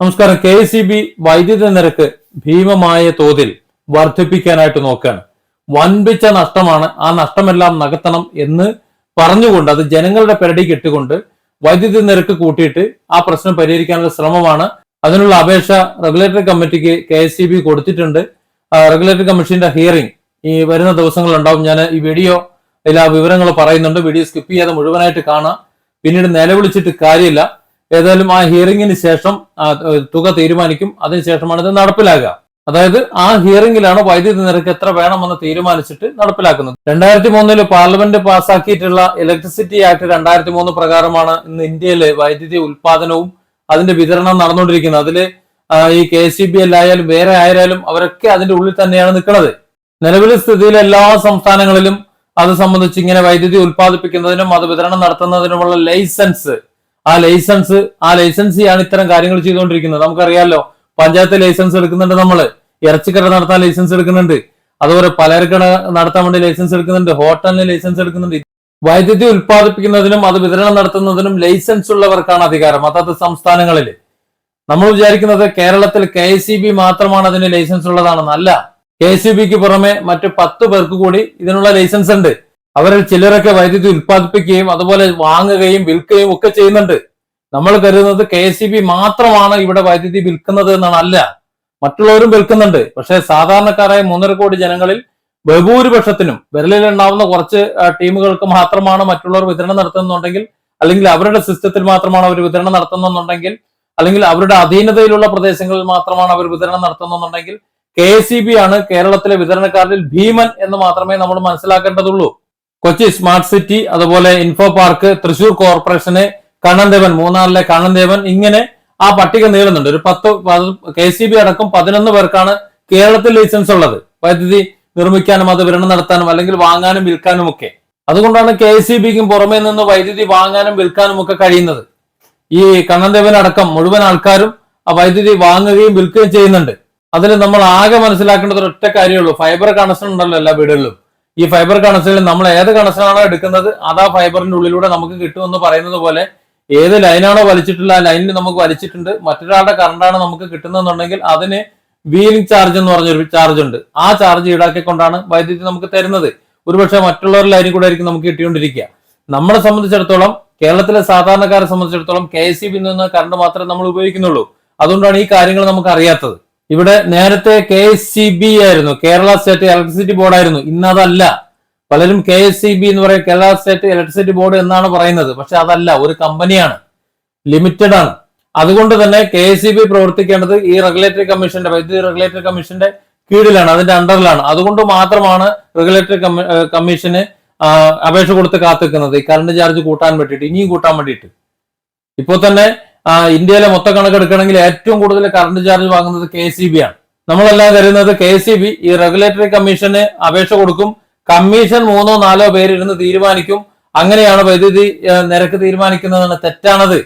നമസ്കാരം. K C B വൈദ്യുതി നിരക്ക് ഭീമമായ തോതിൽ വർദ്ധിപ്പിക്കാനായിട്ട് നോക്കുകയാണ്. വൻപിച്ച നഷ്ടമാണ്. ആ നഷ്ടമെല്ലാം നകത്തണം എന്ന് പറഞ്ഞുകൊണ്ട് അത് ജനങ്ങളുടെ പെരടി കെട്ടുകൊണ്ട് വൈദ്യുതി നിരക്ക് കൂട്ടിയിട്ട് ആ പ്രശ്നം പരിഹരിക്കാനുള്ള ശ്രമമാണ്. അതിനുള്ള അപേക്ഷ റെഗുലേറ്ററി കമ്മിറ്റിക്ക് കെ എസ് സി ബി കൊടുത്തിട്ടുണ്ട്. റെഗുലേറ്ററി കമ്മീഷന്റെ ഹിയറിംഗ് ഈ വരുന്ന ദിവസങ്ങളുണ്ടാവും ഞാൻ ഈ വീഡിയോ എല്ലാ വിവരങ്ങൾ പറയുന്നുണ്ട്. വീഡിയോ സ്കിപ്പ് ചെയ്യാതെ മുഴുവനായിട്ട് കാണാം. പിന്നീട് നിലവിളിച്ചിട്ട് കാര്യമില്ല. ഏതായാലും ആ ഹിയറിംഗിന് ശേഷം തുക തീരുമാനിക്കും. അതിനുശേഷമാണ് ഇത് നടപ്പിലാകുക. അതായത് ആ ഹിയറിംഗിലാണ് വൈദ്യുതി നിരക്ക് എത്ര വേണമെന്ന് തീരുമാനിച്ചിട്ട് നടപ്പിലാക്കുന്നത്. രണ്ടായിരത്തി മൂന്നിൽ പാർലമെന്റ് പാസ്സാക്കിയിട്ടുള്ള ഇലക്ട്രിസിറ്റി ആക്ട് രണ്ടായിരത്തി മൂന്ന് പ്രകാരമാണ് ഇന്ന് ഇന്ത്യയിലെ വൈദ്യുതി ഉൽപാദനവും അതിന്റെ വിതരണം നടന്നുകൊണ്ടിരിക്കുന്നത്. അതിൽ ഈ കെ സി ബി എല്ലായാലും വേറെ ആയാലും അവരൊക്കെ അതിന്റെ ഉള്ളിൽ തന്നെയാണ് നിൽക്കുന്നത്. നിലവിലെ സ്ഥിതിയിൽ എല്ലാ സംസ്ഥാനങ്ങളിലും അത് സംബന്ധിച്ച് ഇങ്ങനെ വൈദ്യുതി ഉൽപ്പാദിപ്പിക്കുന്നതിനും അത് വിതരണം നടത്തുന്നതിനുമുള്ള ലൈസൻസ് ആ ലൈസൻസ് ആ ലൈസൻസിയാണ് ഇത്തരം കാര്യങ്ങൾ ചെയ്തുകൊണ്ടിരിക്കുന്നത്. നമുക്കറിയാലോ പഞ്ചായത്ത് ലൈസൻസ് എടുക്കുന്നുണ്ട് നമ്മൾ ഇറച്ചിക്കട നടത്താൻ ലൈസൻസ് എടുക്കുന്നുണ്ട്. അതുപോലെ പലചരക്കട നടത്താൻ വേണ്ടി ലൈസൻസ് എടുക്കുന്നുണ്ട്. ഹോട്ടലിന് ലൈസൻസ് എടുക്കുന്നുണ്ട്. വൈദ്യുതി ഉൽപ്പാദിപ്പിക്കുന്നതിനും അത് വിതരണം നടത്തുന്നതിനും ലൈസൻസ് ഉള്ളവർക്കാണ് അധികാരം. അതത് സംസ്ഥാനങ്ങളിൽ നമ്മൾ വിചാരിക്കുന്നത് കേരളത്തിൽ കെ മാത്രമാണ് അതിന് ലൈസൻസ് ഉള്ളതാണെന്നല്ല കെ സി ബിക്ക് പുറമെ മറ്റ് പത്ത് പേർക്ക് കൂടി ഇതിനുള്ള ലൈസൻസ് ഉണ്ട്. അവരിൽ ചിലരൊക്കെ വൈദ്യുതി ഉൽപ്പാദിപ്പിക്കുകയും അതുപോലെ വാങ്ങുകയും വിൽക്കുകയും ഒക്കെ ചെയ്യുന്നുണ്ട്. നമ്മൾ കരുതുന്നത് കെ എസ് ബി മാത്രമാണ് ഇവിടെ വൈദ്യുതി വിൽക്കുന്നത് എന്നാണ്. അല്ല മറ്റുള്ളവരും വിൽക്കുന്നുണ്ട്. പക്ഷേ സാധാരണക്കാരായ മൂന്നര കോടി ജനങ്ങളിൽ ബഹുഭൂരിപക്ഷത്തിനും വിരലിലുണ്ടാവുന്ന കുറച്ച് ടീമുകൾക്ക് മാത്രമാണ് മറ്റുള്ളവർ വിതരണം നടത്തുന്നുണ്ടെങ്കിൽ അല്ലെങ്കിൽ അവരുടെ സിസ്റ്റത്തിൽ മാത്രമാണ് അവർ വിതരണം നടത്തുന്നുണ്ടെങ്കിൽ അല്ലെങ്കിൽ അവരുടെ അധീനതയിലുള്ള പ്രദേശങ്ങളിൽ മാത്രമാണ് അവർ വിതരണം നടത്തുന്നുണ്ടെങ്കിൽ കെ ആണ് കേരളത്തിലെ വിതരണക്കാരിൽ ഭീമൻ എന്ന് മാത്രമേ നമ്മൾ മനസ്സിലാക്കേണ്ടതുള്ളൂ. കൊച്ചി സ്മാർട്ട് സിറ്റി അതുപോലെ ഇൻഫോ പാർക്ക് തൃശൂർ കോർപ്പറേഷന് കണ്ണൻദേവൻ മൂന്നാറിലെ കണ്ണൻദേവൻ ഇങ്ങനെ ആ പട്ടിക നീളുന്നുണ്ട്. ഒരു പത്ത് കെ സി ബി അടക്കം പതിനൊന്ന് പേർക്കാണ് കേരളത്തിൽ ലൈസൻസ് ഉള്ളത്. വൈദ്യുതി നിർമ്മിക്കാനും അത് വിതരണം നടത്താനും അല്ലെങ്കിൽ വാങ്ങാനും വിൽക്കാനും ഒക്കെ. അതുകൊണ്ടാണ് കെ സി ബിക്കും പുറമെ നിന്ന് വൈദ്യുതി വാങ്ങാനും വിൽക്കാനും ഒക്കെ കഴിയുന്നത്. ഈ കണ്ണൻദേവൻ അടക്കം മുഴുവൻ ആൾക്കാരും ആ വൈദ്യുതി വാങ്ങുകയും വിൽക്കുകയും ചെയ്യുന്നുണ്ട്. അതിൽ നമ്മൾ ആകെ മനസ്സിലാക്കേണ്ടത് ഒറ്റ കാര്യമുള്ളൂ ഫൈബർ കണക്ഷൻ ഉണ്ടല്ലോ എല്ലാ വീടുകളിലും. ഈ ഫൈബർ കണക്ഷനിൽ നമ്മൾ ഏത് കണക്ഷനാണോ എടുക്കുന്നത് അത് ആ ഫൈബറിന്റെ ഉള്ളിലൂടെ നമുക്ക് കിട്ടുമെന്ന് പറയുന്നത് പോലെ ഏത് ലൈനാണോ വലിച്ചിട്ടുള്ള ആ ലൈനിൽ നമുക്ക് വലിച്ചിട്ടുണ്ട്. മറ്റൊരാളുടെ കറണ്ടാണ് നമുക്ക് കിട്ടുന്നതെന്നുണ്ടെങ്കിൽ അതിന് വീലിംഗ് ചാർജ് എന്ന് പറഞ്ഞൊരു ചാർജ് ഉണ്ട്. ആ ചാർജ് ഈടാക്കിക്കൊണ്ടാണ് വൈദ്യുതി നമുക്ക് തരുന്നത്. ഒരുപക്ഷെ മറ്റുള്ളവരുടെ ലൈനിൽ കൂടെ ആയിരിക്കും നമുക്ക് കിട്ടിക്കൊണ്ടിരിക്കുക. നമ്മളെ സംബന്ധിച്ചിടത്തോളം കേരളത്തിലെ സാധാരണക്കാരെ സംബന്ധിച്ചിടത്തോളം കെ എസ് സി ബിന്ന് കറണ്ട് മാത്രമേ നമ്മൾ ഉപയോഗിക്കുന്നുള്ളൂ. അതുകൊണ്ടാണ് ഈ കാര്യങ്ങൾ നമുക്ക് അറിയാത്തത്. ഇവിടെ നേരത്തെ കെ എസ് സി ബി ആയിരുന്നു. കേരള സ്റ്റേറ്റ് ഇലക്ട്രിസിറ്റി ബോർഡ് ആയിരുന്നു. ഇന്നതല്ല പലരും കെ എസ് സി ബി എന്ന് പറയും കേരള സ്റ്റേറ്റ് ഇലക്ട്രിസിറ്റി ബോർഡ് എന്നാണ് പറയുന്നത്. പക്ഷെ അതല്ല. ഒരു കമ്പനിയാണ്. ലിമിറ്റഡ് ആണ്. അതുകൊണ്ട് തന്നെ കെ എസ് സി ബി പ്രവർത്തിക്കേണ്ടത് ഈ റെഗുലേറ്ററി കമ്മീഷന്റെ വൈദ്യുതി റെഗുലേറ്ററി കമ്മീഷന്റെ കീഴിലാണ്. അതിന്റെ അണ്ടറിലാണ് അതുകൊണ്ട് മാത്രമാണ് റെഗുലേറ്ററി കമ്മ- കമ്മീഷന് അപേക്ഷ കൊടുത്ത് കാത്തിക്കുന്നത് ഈ കറണ്ട് ചാർജ് കൂട്ടാൻ വേണ്ടിയിട്ട് ഇനിയും കൂട്ടാൻ വേണ്ടിയിട്ട്. ഇപ്പോൾ തന്നെ ഇന്ത്യയിലെ മൊത്തം കണക്കെടുക്കണമെങ്കിൽ ഏറ്റവും കൂടുതൽ കറണ്ട് ചാർജ് വാങ്ങുന്നത് കെ സി ബി ആണ്. നമ്മളെല്ലാം കരുതുന്നത് കെ സി ബി ഈ റെഗുലേറ്ററി കമ്മീഷന് അപേക്ഷ കൊടുക്കും. കമ്മീഷൻ മൂന്നോ നാലോ പേരിരുന്ന് തീരുമാനിക്കും. അങ്ങനെയാണ് വൈദ്യുതി നിരക്ക് തീരുമാനിക്കുന്നതാണ് തെറ്റാണത്.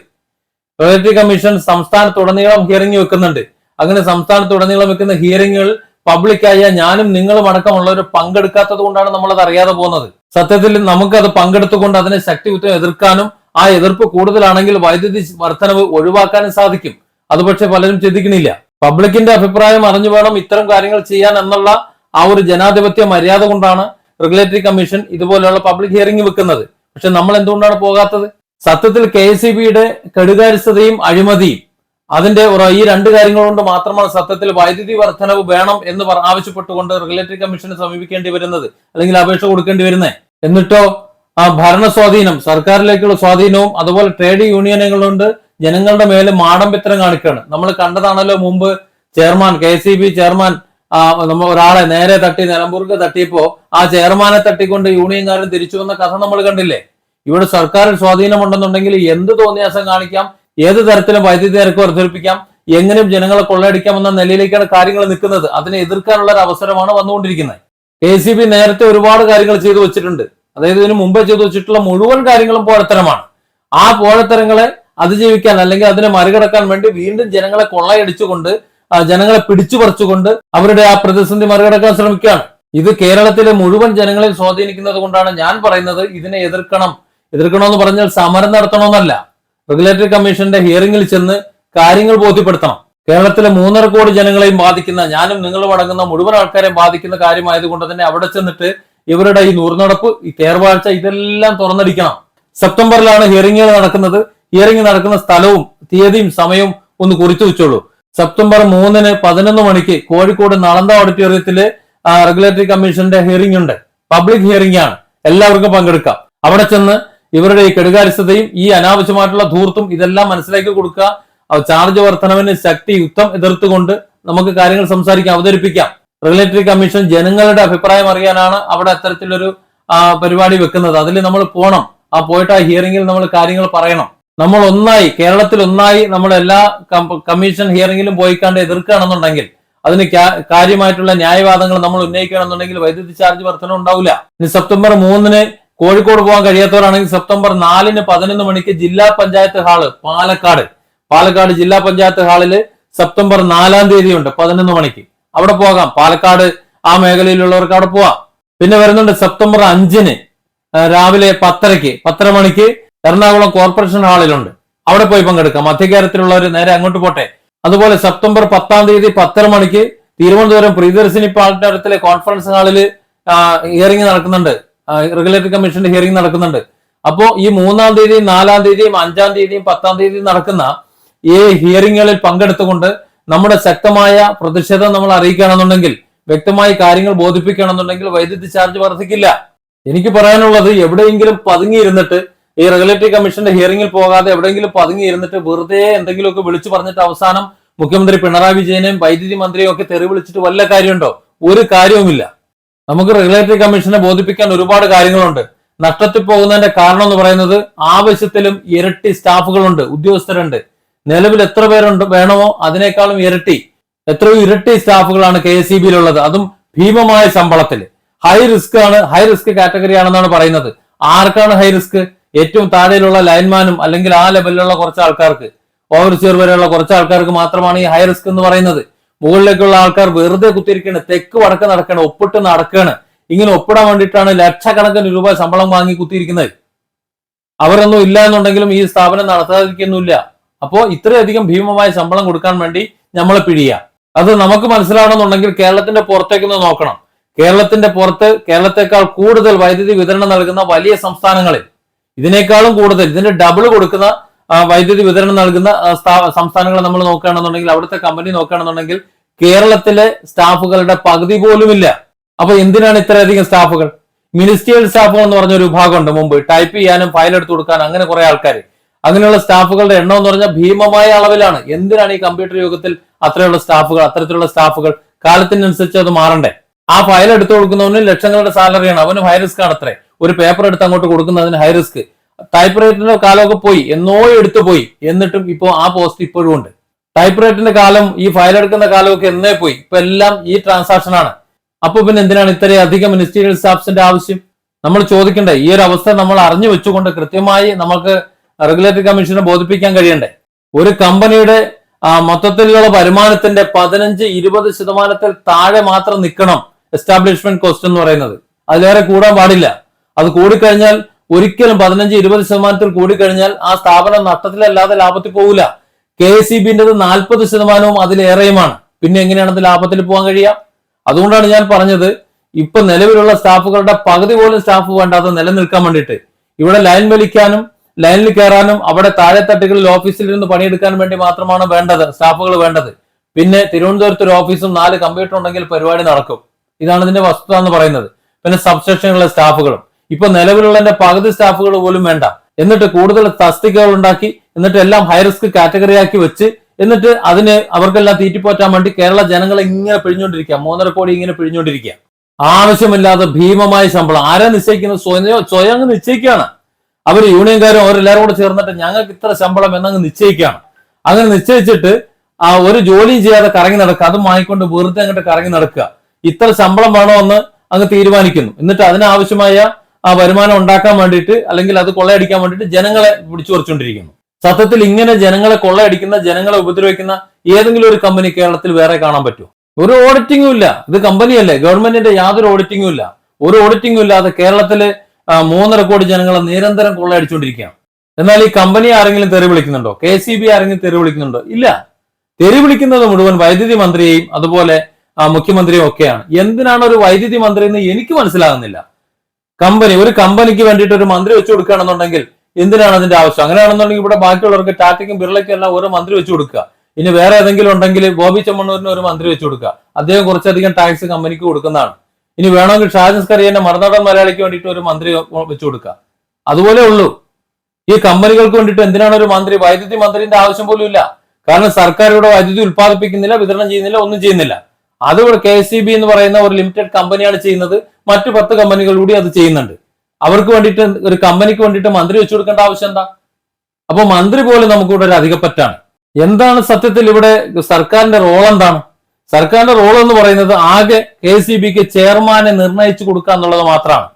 റെഗുലേറ്ററി കമ്മീഷൻ സംസ്ഥാനത്തുടനീളം ഹിയറിംഗ് വെക്കുന്നുണ്ട്. അങ്ങനെ സംസ്ഥാനത്തുടനീളം വെക്കുന്ന ഹിയറിംഗുകൾ പബ്ലിക്കായ ഞാനും നിങ്ങളും അടക്കമുള്ളവർ പങ്കെടുക്കാത്തത് കൊണ്ടാണ് നമ്മളത് അറിയാതെ പോകുന്നത്. സത്യത്തിൽ നമുക്കത് പങ്കെടുത്തുകൊണ്ട് അതിനെ ശക്തിയുക്തം എതിർക്കാനും ആ എതിർപ്പ് കൂടുതലാണെങ്കിൽ വൈദ്യുതി വർധനവ് ഒഴിവാക്കാനും സാധിക്കും. അത് പക്ഷെ പലരും ചിന്തിക്കുന്നില്ല പബ്ലിക്കിന്റെ അഭിപ്രായം അറിഞ്ഞു വേണം ഇത്തരം കാര്യങ്ങൾ ചെയ്യാൻ എന്നുള്ള ആ ഒരു ജനാധിപത്യ മര്യാദ കൊണ്ടാണ് റെഗുലേറ്ററി കമ്മീഷൻ ഇതുപോലെയുള്ള പബ്ലിക് ഹിയറിംഗ് വെക്കുന്നത്. പക്ഷെ നമ്മൾ എന്തുകൊണ്ടാണ് പോകാത്തത്? സത്യത്തിൽ കെ എസ് ബിയുടെ കെടുകാര്യസ്ഥതയും അഴിമതിയും അതിന്റെ ഈ രണ്ട് കാര്യങ്ങൾ കൊണ്ട് മാത്രമാണ് സത്യത്തിൽ വൈദ്യുതി വർധനവ് വേണം എന്ന് ആവശ്യപ്പെട്ടുകൊണ്ട് റെഗുലേറ്ററി കമ്മീഷനെ സമീപിക്കേണ്ടി വരുന്നത് അല്ലെങ്കിൽ അപേക്ഷ കൊടുക്കേണ്ടി വരുന്നത്. എന്നിട്ടോ ആ ഭരണ സ്വാധീനം സർക്കാരിലേക്കുള്ള സ്വാധീനവും അതുപോലെ ട്രേഡ് യൂണിയനുകളുണ്ട്. ജനങ്ങളുടെ മേലെ മാടമ്പിത്തരം കാണിക്കുകയാണ് നമ്മൾ കണ്ടതാണല്ലോ മുമ്പ് chairman K C B chairman നമ്മൾ നമ്മ ഒരാളെ നേരെ തട്ടി നിലമ്പൂർക്ക് തട്ടിയപ്പോ ആ ചെയർമാനെ തട്ടിക്കൊണ്ട് യൂണിയൻകാരൻ തിരിച്ചു വന്ന കഥ നമ്മൾ കണ്ടില്ലേ? ഇവിടെ സർക്കാരിൽ സ്വാധീനമുണ്ടെന്നുണ്ടെങ്കിൽ എന്ത് തോന്നിയാസം കാണിക്കാം? ഏത് തരത്തിലും വൈദ്യുതി നിരക്ക് വർദ്ധിപ്പിക്കാം? എങ്ങനെയും ജനങ്ങളെ കൊള്ളയടിക്കാം എന്ന നിലയിലേക്കാണ് കാര്യങ്ങൾ നിൽക്കുന്നത്. അതിനെ എതിർക്കാനുള്ള ഒരു അവസരമാണ് വന്നുകൊണ്ടിരിക്കുന്നത് കെ നേരത്തെ ഒരുപാട് കാര്യങ്ങൾ ചെയ്തു വെച്ചിട്ടുണ്ട്. അതായത് ഇതിന് മുമ്പ് ചെയ്തു വെച്ചിട്ടുള്ള മുഴുവൻ കാര്യങ്ങളും പോഴത്തരമാണ്. ആ പോഴത്തരങ്ങളെ അതിജീവിക്കാൻ അല്ലെങ്കിൽ അതിനെ മറികടക്കാൻ വേണ്ടി വീണ്ടും ജനങ്ങളെ കൊള്ളയടിച്ചുകൊണ്ട് ജനങ്ങളെ പിടിച്ചു പറിച്ചുകൊണ്ട് അവരുടെ ആ പ്രതിസന്ധി മറികടക്കാൻ ശ്രമിക്കുകയാണ്. ഇത് കേരളത്തിലെ മുഴുവൻ ജനങ്ങളെ സ്വാധീനിക്കുന്നത് കൊണ്ടാണ് ഞാൻ പറയുന്നത് ഇതിനെ എതിർക്കണം. എതിർക്കണമെന്ന് പറഞ്ഞാൽ സമരം നടത്തണമെന്നല്ല. റെഗുലേറ്ററി കമ്മീഷന്റെ ഹിയറിംഗിൽ ചെന്ന് കാര്യങ്ങൾ ബോധ്യപ്പെടുത്തണം. കേരളത്തിലെ മൂന്നര കോടി ജനങ്ങളെയും ബാധിക്കുന്ന ഞാനും നിങ്ങളും അടങ്ങുന്ന മുഴുവൻ ആൾക്കാരെയും ബാധിക്കുന്ന കാര്യമായതുകൊണ്ട് തന്നെ അവിടെ ചെന്നിട്ട് ഇവരുടെ ഈ നൂറുനടപ്പ് ഈ തേർവാഴ്ച ഇതെല്ലാം തുറന്നടിക്കണം. സെപ്റ്റംബറിലാണ് ഹിയറിംഗുകൾ നടക്കുന്നത്. ഹിയറിംഗ് നടക്കുന്ന സ്ഥലവും തീയതിയും സമയവും ഒന്ന് കുറിച്ചു വെച്ചോളൂ. സെപ്റ്റംബർ മൂന്നിന് പതിനൊന്ന് മണിക്ക് കോഴിക്കോട് നളന്ത ഓഡിറ്റോറിയത്തിൽ റെഗുലേറ്ററി കമ്മീഷന്റെ ഹിയറിംഗ് ഉണ്ട്. പബ്ലിക് ഹിയറിംഗ് ആണ്. എല്ലാവർക്കും പങ്കെടുക്കാം. അവിടെ ചെന്ന് ഇവരുടെ ഈ കെടുകാര്യസ്ഥതയും ഈ അനാവശ്യമായിട്ടുള്ള ധൂർത്തും ഇതെല്ലാം മനസ്സിലാക്കി കൊടുക്കുക. ചാർജ് വർധനവിന് ശക്തി യുക്തം എതിർത്തുകൊണ്ട് നമുക്ക് കാര്യങ്ങൾ സംസാരിക്കാം അവതരിപ്പിക്കാം. റെഗുലേറ്ററി കമ്മീഷൻ ജനങ്ങളുടെ അഭിപ്രായം അറിയാനാണ് അവിടെ അത്തരത്തിലൊരു പരിപാടി വെക്കുന്നത്. അതിൽ നമ്മൾ പോകണം ആ പോയിട്ട് ആ ഹിയറിംഗിൽ നമ്മൾ കാര്യങ്ങൾ പറയണം. നമ്മൾ ഒന്നായി കേരളത്തിൽ ഒന്നായി നമ്മൾ എല്ലാ കമ്മീഷൻ ഹിയറിംഗിലും പോയിക്കാണ്ട് എതിർക്കുകയാണെന്നുണ്ടെങ്കിൽ അതിന് കാര്യമായിട്ടുള്ള ന്യായവാദങ്ങൾ നമ്മൾ ഉന്നയിക്കുകയാണെന്നുണ്ടെങ്കിൽ വൈദ്യുതി ചാർജ് വർധന ഉണ്ടാവില്ല. ഇനി സെപ്റ്റംബർ മൂന്നിന് കോഴിക്കോട് പോകാൻ കഴിയാത്തവരാണെങ്കിൽ സെപ്റ്റംബർ നാലിന് പതിനൊന്ന് മണിക്ക് ജില്ലാ പഞ്ചായത്ത് ഹാൾ പാലക്കാട്. പാലക്കാട് ജില്ലാ പഞ്ചായത്ത് ഹാളിൽ സെപ്റ്റംബർ നാലാം തീയതി ഉണ്ട് പതിനൊന്ന് മണിക്ക്. അവിടെ പോകാം. പാലക്കാട് ആ മേഖലയിലുള്ളവർക്ക് അവിടെ പോവാം. പിന്നെ വരുന്നുണ്ട് സെപ്റ്റംബർ അഞ്ചിന് രാവിലെ പത്തരയ്ക്ക് പത്തര മണിക്ക് എറണാകുളം കോർപ്പറേഷൻ ഹാളിലുണ്ട്. അവിടെ പോയി പങ്കെടുക്കാം. മധ്യകേരളത്തിലുള്ളവർ നേരെ അങ്ങോട്ട് പോട്ടെ. അതുപോലെ സെപ്റ്റംബർ പത്താം തീയതി പത്തര മണിക്ക് തിരുവനന്തപുരം പ്രിയദർശിനി അടുത്തിലെ കോൺഫറൻസ് ഹാളിൽ ഹിയറിംഗ് നടക്കുന്നുണ്ട്. റെഗുലേറ്ററി കമ്മീഷന്റെ ഹിയറിംഗ് നടക്കുന്നുണ്ട്. അപ്പോ ഈ മൂന്നാം തീയതിയും നാലാം തീയതിയും അഞ്ചാം തീയതിയും പത്താം തീയതിയും നടക്കുന്ന ഈ ഹിയറിങ്ങുകളിൽ പങ്കെടുത്തുകൊണ്ട് നമ്മുടെ ശക്തമായ പ്രതിഷേധം നമ്മൾ അറിയിക്കുകയാണെന്നുണ്ടെങ്കിൽ വ്യക്തമായി കാര്യങ്ങൾ ബോധിപ്പിക്കുകയാണെന്നുണ്ടെങ്കിൽ വൈദ്യുതി ചാർജ് വർദ്ധിക്കില്ല. എനിക്ക് പറയാനുള്ളത് എവിടെയെങ്കിലും പതുങ്ങിയിരുന്നിട്ട് ഈ റെഗുലേറ്ററി കമ്മീഷന്റെ ഹിയറിംഗിൽ പോകാതെ എവിടെയെങ്കിലും പതുങ്ങിയിരുന്നിട്ട് വെറുതെ എന്തെങ്കിലുമൊക്കെ വിളിച്ചു പറഞ്ഞിട്ട് അവസാനം മുഖ്യമന്ത്രി പിണറായി വിജയനെയും വൈദ്യുതി മന്ത്രിയും ഒക്കെ തെറി വിളിച്ചിട്ട് വല്ല കാര്യമുണ്ടോ? ഒരു കാര്യവുമില്ല. നമുക്ക് റെഗുലേറ്ററി കമ്മീഷനെ ബോധിപ്പിക്കാൻ ഒരുപാട് കാര്യങ്ങളുണ്ട്. നഷ്ടത്തിൽ പോകുന്നതിന്റെ കാരണം എന്ന് പറയുന്നത് ആവശ്യത്തിലും ഇരട്ടി സ്റ്റാഫുകളുണ്ട് ഉദ്യോഗസ്ഥരുണ്ട്. നിലവിൽ എത്ര പേരുണ്ട് വേണമോ അതിനേക്കാളും ഇരട്ടി എത്രയോ ഇരട്ടി സ്റ്റാഫുകളാണ് കെ എസ് ഉള്ളത് അതും ഭീമമായ ശമ്പളത്തിൽ. ഹൈ റിസ്ക് ആണ് ഹൈ റിസ്ക് കാറ്റഗറി ആണെന്നാണ് പറയുന്നത്. ആർക്കാണ് ഹൈ റിസ്ക്? ഏറ്റവും താഴെയിലുള്ള ലൈൻമാനും അല്ലെങ്കിൽ ആ ലെവലിലുള്ള കുറച്ച് ആൾക്കാർക്ക്. ഓവർസിയർ വരെയുള്ള കുറച്ച് ആൾക്കാർക്ക് മാത്രമാണ് ഈ ഹൈ റിസ്ക് എന്ന് പറയുന്നത്. മുകളിലേക്കുള്ള ആൾക്കാർ വെറുതെ കുത്തിയിരിക്കണ് തെക്ക് വടക്ക് നടക്കണ് ഒപ്പിട്ട് നടക്കുകയാണ് ഇങ്ങനെ ഒപ്പിടാൻ വേണ്ടിയിട്ടാണ് ലക്ഷക്കണക്കിന് രൂപ ശമ്പളം വാങ്ങി കുത്തിയിരിക്കുന്നത്. അവരൊന്നും ഇല്ല എന്നുണ്ടെങ്കിലും ഈ സ്ഥാപനം നടത്താതിരിക്കുന്നില്ല അപ്പോ ഇത്രയധികം ഭീമമായ ശമ്പളം കൊടുക്കാൻ വേണ്ടി നമ്മളെ പിഴിയുക അത് നമുക്ക് മനസ്സിലാവണമെന്നുണ്ടെങ്കിൽ കേരളത്തിന്റെ പുറത്തേക്ക് ഒന്ന് നോക്കണം. കേരളത്തിന്റെ പുറത്ത് കേരളത്തെക്കാൾ കൂടുതൽ വൈദ്യുതി വിതരണം നൽകുന്ന വലിയ സംസ്ഥാനങ്ങളിൽ. ഇതിനേക്കാളും കൂടുതൽ ഇതിന്റെ ഡബിൾ കൊടുക്കുന്ന വൈദ്യുതി വിതരണം നൽകുന്ന സംസ്ഥാനങ്ങൾ നമ്മൾ നോക്കുകയാണെന്നുണ്ടെങ്കിൽ അവിടുത്തെ കമ്പനി നോക്കുകയാണെന്നുണ്ടെങ്കിൽ കേരളത്തിലെ സ്റ്റാഫുകളുടെ പകുതി പോലുമില്ല. അപ്പൊ എന്തിനാണ് ഇത്രയധികം സ്റ്റാഫുകൾ? മിനിസ്ട്രിയൽ സ്റ്റാഫുകൾ എന്ന് പറഞ്ഞ ഒരു വിഭാഗമുണ്ട് മുമ്പ്. ടൈപ്പ് ചെയ്യാനും ഫയൽ എടുത്തു കൊടുക്കാനും അങ്ങനെ കുറെ ആൾക്കാർ അങ്ങനെയുള്ള സ്റ്റാഫുകളുടെ എണ്ണം എന്ന് പറഞ്ഞാൽ ഭീമമായ അളവിലാണ്. എന്തിനാണ് ഈ കമ്പ്യൂട്ടർ യുഗത്തിൽ അത്രയുള്ള സ്റ്റാഫുകൾ അത്തരത്തിലുള്ള സ്റ്റാഫുകൾ? കാലത്തിനനുസരിച്ച് അത് മാറണ്ടേ? ആ ഫയൽ എടുത്തു കൊടുക്കുന്നവന് ലക്ഷങ്ങളുടെ സാലറിയാണ് അവന് ഹൈ റിസ്ക് ആണ് അത്രേ. ഒരു പേപ്പർ എടുത്ത് അങ്ങോട്ട് കൊടുക്കുന്നതിന് ഹൈ റിസ്ക് ടൈപ്പ് റൈറ്ററിന്റെ കാലമൊക്കെ പോയി. എന്നോ എടുത്തു പോയി. എന്നിട്ടും ഇപ്പോൾ ആ പോസ്റ്റ് ഇപ്പോഴും ഉണ്ട്. ടൈപ്പ് റൈറ്ററിന്റെ കാലം ഈ ഫയൽ എടുക്കുന്ന കാലമൊക്കെ എന്നേ പോയി. ഇപ്പൊ എല്ലാം ഈ ട്രാൻസാക്ഷൻ ആണ്. അപ്പൊ പിന്നെ എന്തിനാണ് ഇത്രയും അധികം മിനിസ്റ്റീരിയൽ സ്റ്റാഫ്സിന്റെ ആവശ്യം? നമ്മൾ ചോദിക്കേണ്ടേ? ഈ ഒരു അവസ്ഥ നമ്മൾ അറിഞ്ഞു വെച്ചുകൊണ്ട് കൃത്യമായി നമുക്ക് റെഗുലേറ്ററി കമ്മീഷനെ ബോധിപ്പിക്കാൻ കഴിയണ്ടേ? ഒരു കമ്പനിയുടെ മൊത്തത്തിലുള്ള വരുമാനത്തിന്റെ പതിനഞ്ച് ഇരുപത് ശതമാനത്തിൽ താഴെ മാത്രം നിൽക്കണം എസ്റ്റാബ്ലിഷ്മെന്റ് കോസ്റ്റ് എന്ന് പറയുന്നത്. അതിലേറെ കൂടാൻ പാടില്ല. അത് കൂടിക്കഴിഞ്ഞാൽ ഒരിക്കലും പതിനഞ്ച് ഇരുപത് ശതമാനത്തിൽ കൂടിക്കഴിഞ്ഞാൽ ആ സ്ഥാപനം നഷ്ടത്തിലല്ലാതെ ലാഭത്തിൽ പോകില്ല കെ എസ് സി ബിന്റെ നാൽപ്പത് ശതമാനവും അതിലേറെയുമാണ്. പിന്നെ എങ്ങനെയാണ് അത് ലാഭത്തിൽ പോകാൻ കഴിയുക? അതുകൊണ്ടാണ് ഞാൻ പറഞ്ഞത് ഇപ്പൊ നിലവിലുള്ള സ്റ്റാഫുകളുടെ പകുതി പോലും സ്റ്റാഫ് വേണ്ടാതെ നിലനിൽക്കാൻ വേണ്ടിയിട്ട്. ഇവിടെ ലൈൻ വലിക്കാനും ലൈനിൽ കയറാനും അവിടെ താഴെത്തട്ടുകളിൽ ഓഫീസിൽ ഇരുന്ന് പണിയെടുക്കാനും വേണ്ടി മാത്രമാണ് വേണ്ടത് സ്റ്റാഫുകൾ വേണ്ടത്. പിന്നെ തിരുവനന്തപുരത്ത് ഒരു ഓഫീസും നാല് കമ്പ്യൂട്ടർ ഉണ്ടെങ്കിൽ പരിപാടി നടക്കും. ഇതാണ് ഇതിന്റെ വസ്തുത എന്ന് പറയുന്നത്. പിന്നെ സബ്സ്റ്റേഷനുകളിലെ സ്റ്റാഫുകളും. ഇപ്പൊ നിലവിലുള്ളതിന്റെ പകുതി സ്റ്റാഫുകൾ പോലും വേണ്ട. എന്നിട്ട് കൂടുതൽ തസ്തികകൾ ഉണ്ടാക്കി എന്നിട്ട് എല്ലാം ഹൈ റിസ്ക് കാറ്റഗറി ആക്കി വെച്ച് എന്നിട്ട് അതിന് അവർക്കെല്ലാം തീറ്റിപ്പോറ്റാൻ വേണ്ടി കേരള ജനങ്ങളെ ഇങ്ങനെ പിഴിഞ്ഞുകൊണ്ടിരിക്കുക. മൂന്നര കോടി ഇങ്ങനെ പിഴിഞ്ഞുകൊണ്ടിരിക്കുക. ആവശ്യമില്ലാതെ ഭീമമായ ശമ്പളം. ആരാ നിശ്ചയിക്കുന്നത്? സ്വയം സ്വയം നിശ്ചയിക്കുകയാണ്. അവർ യൂണിയൻകാരും അവരെല്ലാവരും കൂടെ ചേർന്നിട്ട് ഞങ്ങൾക്ക് ഇത്ര ശമ്പളം എന്നങ്ങ് നിശ്ചയിക്കുകയാണ് അങ്ങനെ നിശ്ചയിച്ചിട്ട് ആ ഒരു ജോലിയും ചെയ്യാതെ കറങ്ങി നടക്കുക. അതും വാങ്ങിക്കൊണ്ട് വെറുതെ അങ്ങോട്ട് കറങ്ങി നടക്കുക. ഇത്ര ശമ്പളം വേണോ എന്ന് അങ്ങ് തീരുമാനിക്കുന്നു. എന്നിട്ട് അതിനാവശ്യമായ ആ വരുമാനം ഉണ്ടാക്കാൻ വേണ്ടിയിട്ട് അല്ലെങ്കിൽ അത് കൊള്ളയടിക്കാൻ വേണ്ടിയിട്ട് ജനങ്ങളെ പിടിച്ചു പറിച്ചുകൊണ്ടിരിക്കുന്നു. സത്യത്തിൽ ഇങ്ങനെ ജനങ്ങളെ കൊള്ളയടിക്കുന്ന ജനങ്ങളെ ഉപദ്രവിക്കുന്ന ഏതെങ്കിലും ഒരു കമ്പനി കേരളത്തിൽ വേറെ കാണാൻ പറ്റുമോ? ഒരു ഓഡിറ്റിംഗും ഇല്ല. ഇത് കമ്പനിയല്ലേ ഗവൺമെന്റിന്റെ യാതൊരു ഓഡിറ്റിംഗും ഇല്ല. ഒരു ഓഡിറ്റിംഗും ഇല്ലാതെ കേരളത്തിൽ മൂന്നര കോടി ജനങ്ങളെ നിരന്തരം കൊള്ളയടിച്ചുകൊണ്ടിരിക്കുകയാണ്. എന്നാൽ ഈ കമ്പനി ആരെങ്കിലും തെറി വിളിക്കുന്നുണ്ടോ? കെ സി ബി ആരെങ്കിലും തെറി വിളിക്കുന്നുണ്ടോ? ഇല്ല. തെറി വിളിക്കുന്നത് മുഴുവൻ വൈദ്യുതി മന്ത്രിയെയും അതുപോലെ മുഖ്യമന്ത്രിയും ഒക്കെയാണ്. എന്തിനാണ് ഒരു വൈദ്യുതി മന്ത്രി എന്ന് എനിക്ക് മനസ്സിലാകുന്നില്ല. കമ്പനി ഒരു കമ്പനിക്ക് വേണ്ടിയിട്ട് ഒരു മന്ത്രി വെച്ചു കൊടുക്കുകയാണെന്നുണ്ടെങ്കിൽ എന്തിനാണ് അതിന്റെ ആവശ്യം? അങ്ങനെയാണെന്നുണ്ടെങ്കിൽ ഇവിടെ ബാക്കിയുള്ളവർക്ക് ടാറ്റയ്ക്കും ബിർളയ്ക്കും എല്ലാം ഓരോ മന്ത്രി വെച്ചു കൊടുക്കുക. ഇനി വേറെ ഏതെങ്കിലും ഉണ്ടെങ്കിൽ ബോബി ചെമ്മണ്ണൂരിന് ഒരു മന്ത്രി വെച്ചു കൊടുക്കുക. അദ്ദേഹം കുറച്ചധികം ടാക്സ് കമ്പനിക്ക് കൊടുക്കുന്നതാണ്. ഇനി വേണമെങ്കിൽ ഷാജൻസ് കറിയന്റെ മറുനാടൻ മലയാളിക്ക് വേണ്ടിയിട്ട് ഒരു മന്ത്രി വെച്ചു കൊടുക്കുക അതുപോലെ ഉള്ളൂ. ഈ കമ്പനികൾക്ക് വേണ്ടിയിട്ട് എന്തിനാണ് ഒരു മന്ത്രി? വൈദ്യുതി മന്ത്രിന്റെ ആവശ്യം പോലും ഇല്ല. കാരണം സർക്കാർ ഇവിടെ വൈദ്യുതി ഉൽപ്പാദിപ്പിക്കുന്നില്ല വിതരണം ചെയ്യുന്നില്ല ഒന്നും ചെയ്യുന്നില്ല. അത് ഇവിടെ കെ എസ് എന്ന് പറയുന്ന ഒരു ലിമിറ്റഡ് കമ്പനിയാണ് ചെയ്യുന്നത്. മറ്റു പത്ത് കമ്പനികൾ കൂടി അത് ചെയ്യുന്നുണ്ട്. അവർക്ക് വേണ്ടിയിട്ട് ഒരു കമ്പനിക്ക് വേണ്ടിയിട്ട് മന്ത്രി വെച്ചു കൊടുക്കേണ്ട ആവശ്യം എന്താ? അപ്പൊ മന്ത്രി പോലും നമുക്കിവിടെ ഒരു അധികപ്പറ്റാണ്. എന്താണ് സത്യത്തിൽ ഇവിടെ സർക്കാരിന്റെ റോൾ എന്താണ്? സർക്കാരിന്റെ റോൾ എന്ന് പറയുന്നത് ആകെ കെ സി ബിക്ക് ചെയർമാനെ നിർണയിച്ചു കൊടുക്കുക എന്നുള്ളത് മാത്രമാണ്.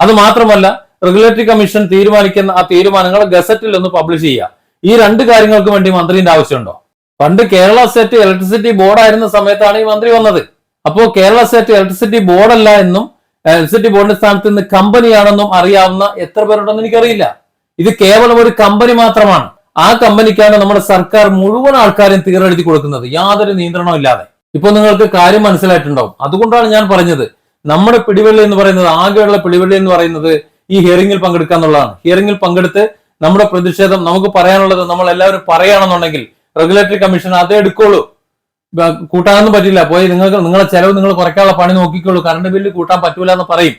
അത് മാത്രമല്ല റെഗുലേറ്ററി കമ്മീഷൻ തീരുമാനിക്കുന്ന ആ തീരുമാനങ്ങൾ ഗസറ്റിൽ ഒന്ന് പബ്ലിഷ് ചെയ്യുക. ഈ രണ്ട് കാര്യങ്ങൾക്ക് വേണ്ടി മന്ത്രിന്റെ ആവശ്യമുണ്ടോ? പണ്ട് കേരള സ്റ്റേറ്റ് ഇലക്ട്രിസിറ്റി ബോർഡ് ആയിരുന്ന സമയത്താണ് ഈ മന്ത്രി വന്നത്. അപ്പോൾ കേരള സ്റ്റേറ്റ് ഇലക്ട്രിസിറ്റി ബോർഡല്ല എന്നും ഇലക്ട്രിസിറ്റി ബോർഡിന്റെ സ്ഥാനത്ത് നിന്ന് കമ്പനിയാണെന്നും അറിയാവുന്ന എത്ര പേരുണ്ടെന്ന് എനിക്കറിയില്ല. ഇത് കേവലം ഒരു കമ്പനി മാത്രമാണ്. ആ കമ്പനിക്കാണ് നമ്മുടെ സർക്കാർ മുഴുവൻ ആൾക്കാരും തീരെഴുതി കൊടുക്കുന്നത്. യാതൊരു നിയന്ത്രണവും ഇല്ലാതെ. ഇപ്പൊ നിങ്ങൾക്ക് കാര്യം മനസ്സിലായിട്ടുണ്ടാവും. അതുകൊണ്ടാണ് ഞാൻ പറഞ്ഞത്. നമ്മുടെ പിടിവള്ളി എന്ന് പറയുന്നത് ആകെയുള്ള പിടിവള്ളി എന്ന് പറയുന്നത് ഈ ഹിയറിംഗിൽ പങ്കെടുക്കുക എന്നുള്ളതാണ്. ഹിയറിംഗിൽ പങ്കെടുത്ത് നമ്മുടെ പ്രതിഷേധം നമുക്ക് പറയാനുള്ളത് നമ്മൾ എല്ലാവരും പറയുകയാണെന്നുണ്ടെങ്കിൽ റെഗുലേറ്ററി കമ്മീഷൻ അതേ എടുക്കുള്ളൂ. കൂട്ടാനൊന്നും പറ്റില്ല. പോയി നിങ്ങൾക്ക് നിങ്ങളെ ചെലവ് നിങ്ങൾ കുറയ്ക്കാനുള്ള പണി നോക്കിക്കോളൂ. കറണ്ട് ബില്ല് കൂട്ടാൻ പറ്റൂല എന്ന് പറയും.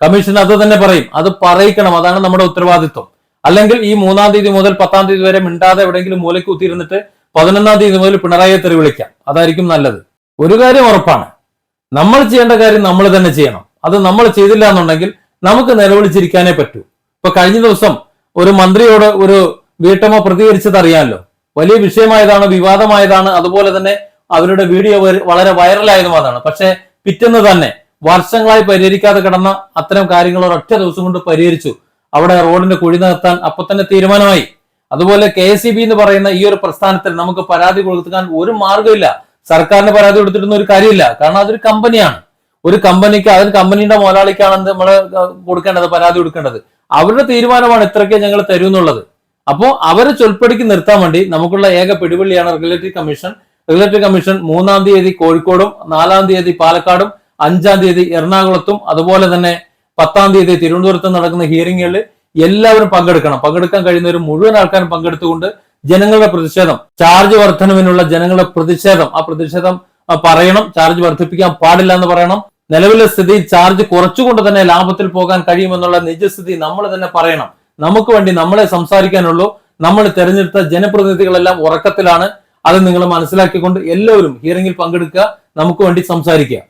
കമ്മീഷൻ അത് തന്നെ പറയും. അത് പറയിക്കണം. അതാണ് നമ്മുടെ ഉത്തരവാദിത്വം. അല്ലെങ്കിൽ ഈ മൂന്നാം തീയതി മുതൽ പത്താം തീയതി വരെ മിണ്ടാതെ എവിടെയെങ്കിലും മൂലയ്ക്ക് കുത്തിയിരുന്നിട്ട് പതിനൊന്നാം തീയതി മുതൽ പിണറായിയെ തെറി വിളിക്കാം. അതായിരിക്കും നല്ലത്. ഒരു കാര്യം ഉറപ്പാണ്. നമ്മൾ ചെയ്യേണ്ട കാര്യം നമ്മൾ തന്നെ ചെയ്യണം. അത് നമ്മൾ ചെയ്തില്ല എന്നുണ്ടെങ്കിൽ നമുക്ക് നിലവിളിച്ചിരിക്കാനേ പറ്റൂ. ഇപ്പൊ കഴിഞ്ഞ ദിവസം ഒരു മന്ത്രിയോട് ഒരു വീട്ടമ്മ പ്രതികരിച്ചത് അറിയാമല്ലോ വലിയ വിഷയമായതാണ് വിവാദമായതാണ്. അതുപോലെ തന്നെ അവരുടെ വീഡിയോ വളരെ വൈറലായതുമാണ് പക്ഷെ പിറ്റെന്ന് തന്നെ വർഷങ്ങളായി പരിഹരിക്കാതെ കിടന്ന അത്തരം കാര്യങ്ങൾ ഒരൊറ്റ ദിവസം കൊണ്ട് പരിഹരിച്ചു. അവിടെ റോഡിന്റെ കുഴി നിർത്താൻ അപ്പൊ തന്നെ തീരുമാനമായി. അതുപോലെ കെ എസ് എന്ന് പറയുന്ന ഈ ഒരു പ്രസ്ഥാനത്തിൽ നമുക്ക് പരാതി കൊടുക്കാൻ ഒരു മാർഗമില്ല. സർക്കാരിന് പരാതി കൊടുത്തിട്ടൊന്നും ഒരു കാര്യമില്ല. കാരണം അതൊരു കമ്പനിയാണ്. ഒരു കമ്പനിക്ക് അതൊരു കമ്പനിയുടെ മുതലാളിക്കാണ് നമ്മൾ കൊടുക്കേണ്ടത് പരാതി കൊടുക്കേണ്ടത്. അവരുടെ തീരുമാനമാണ് ഇത്രയ്ക്ക് ഞങ്ങൾ തരുമെന്നുള്ളത്. അപ്പോൾ അവരെ ചൊൽപ്പടിക്ക് നിർത്താൻ വേണ്ടി നമുക്കുള്ള ഏക പിടിവള്ളിയാണ് റെഗുലേറ്ററി കമ്മീഷൻ. റെഗുലേറ്ററി കമ്മീഷൻ മൂന്നാം തീയതി കോഴിക്കോടും നാലാം തീയതി പാലക്കാടും അഞ്ചാം തീയതി എറണാകുളത്തും അതുപോലെ തന്നെ പത്താം തീയതി തിരുവനന്തപുരത്തും നടക്കുന്ന ഹിയറിങ്ങുകളിൽ എല്ലാവരും പങ്കെടുക്കണം. പങ്കെടുക്കാൻ കഴിയുന്നവർ മുഴുവൻ ആൾക്കാരും പങ്കെടുത്തുകൊണ്ട് ജനങ്ങളുടെ പ്രതിഷേധം ചാർജ് വർധനവിനുള്ള ജനങ്ങളുടെ പ്രതിഷേധം ആ പ്രതിഷേധം പറയണം. ചാർജ് വർദ്ധിപ്പിക്കാൻ പാടില്ല എന്ന് പറയണം. നിലവിലെ സ്ഥിതി ചാർജ് കുറച്ചുകൊണ്ട് തന്നെ ലാഭത്തിൽ പോകാൻ കഴിയുമെന്നുള്ള നിജസ്ഥിതി നമ്മൾ തന്നെ പറയണം. നമുക്ക് വേണ്ടി നമ്മളെ സംസാരിക്കാനുള്ളൂ. നമ്മൾ തെരഞ്ഞെടുത്ത ജനപ്രതിനിധികളെല്ലാം ഉറക്കത്തിലാണ്. അത് നിങ്ങൾ മനസ്സിലാക്കിക്കൊണ്ട് എല്ലാവരും ഹിയറിംഗിൽ പങ്കെടുക്കുക. നമുക്ക് വേണ്ടി സംസാരിക്കുക.